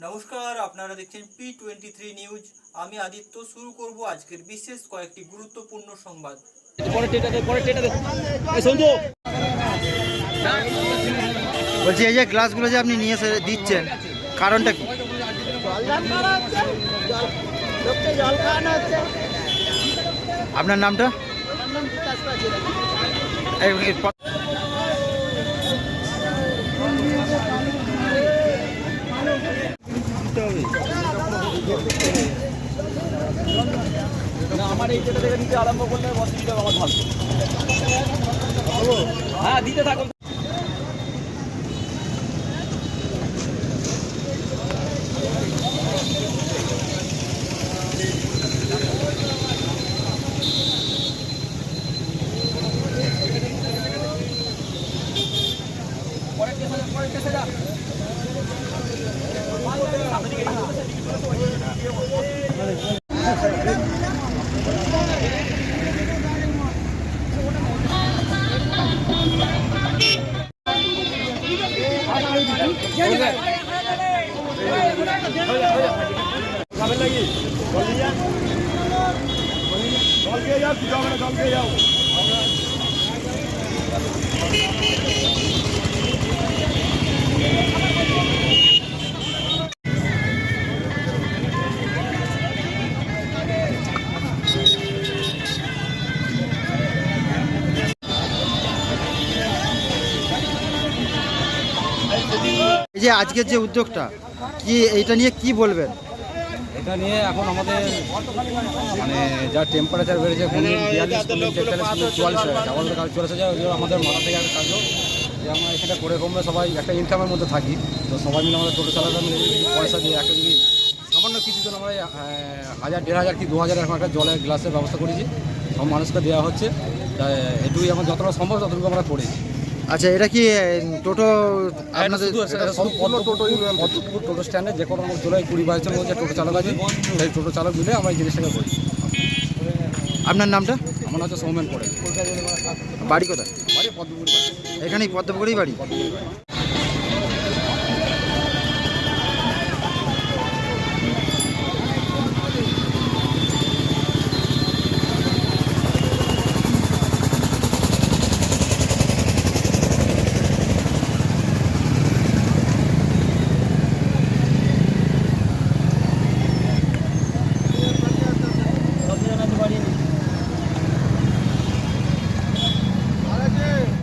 নমস্কার আপনারা দেখছেন পি টোয়েন্টি থ্রি নিউজ আমি আদিত্য শুরু করব আজকের বিশেষ কয়েকটি গুরুত্বপূর্ণ সংবাদ। বলছি এই যে গ্লাসগুলো যে আপনি নিয়ে এসে দিচ্ছেন কারণটা কি? আপনার নামটা? আমার এই- এই প- না, আমার এই টেটা থেকে নিতে আরম্ভ করলে অসুবিধা আমার ভালো। হ্যাঁ দিতে থাকুন। জল খেয়ে যাও জল খেয়ে যাও এই যে আজকের যে উদ্যোগটা, কি এইটা নিয়ে কি বলবেন? এটা নিয়ে এখন আমাদের মানে যা টেম্পারেচার বেড়েছে বিয়াল্লিশ তেতাল্লিশ চুয়াল্লিশ আমাদের আমাদের মাথা থেকে একটা কাজ যে আমরা এখানে করে কমবে সবাই একটা ইনকামের মধ্যে থাকি। তো সবাই মিলে আমাদের টোটো চালাতে পয়সা দিয়ে একটা যদি সামান্য কিছু জন আমরা হাজার, দেড় হাজার কি দু হাজার এখন একটা জলের গ্লাসের ব্যবস্থা করেছি, সব মানুষকে দেওয়া হচ্ছে। তাই এটুকুই আমার যতটা সম্ভব ততটুকু আমরা করেছি। আচ্ছা এটা কি টোটো আপনাদের সম্পূর্ণ টোটো টোটো স্ট্যান্ডে যে কোনো জোলাই কুড়ি বাইশের মধ্যে টোটো চালক আছে সেই টোটো চালক মিলে আমরা এই জিনিসটাকে করি আপনার নামটা? আমার হচ্ছে সৌমেন পড়ে। বাড়ি কোথায়? বাড়ি পদ্মপুকুর এখানেই বাড়ি।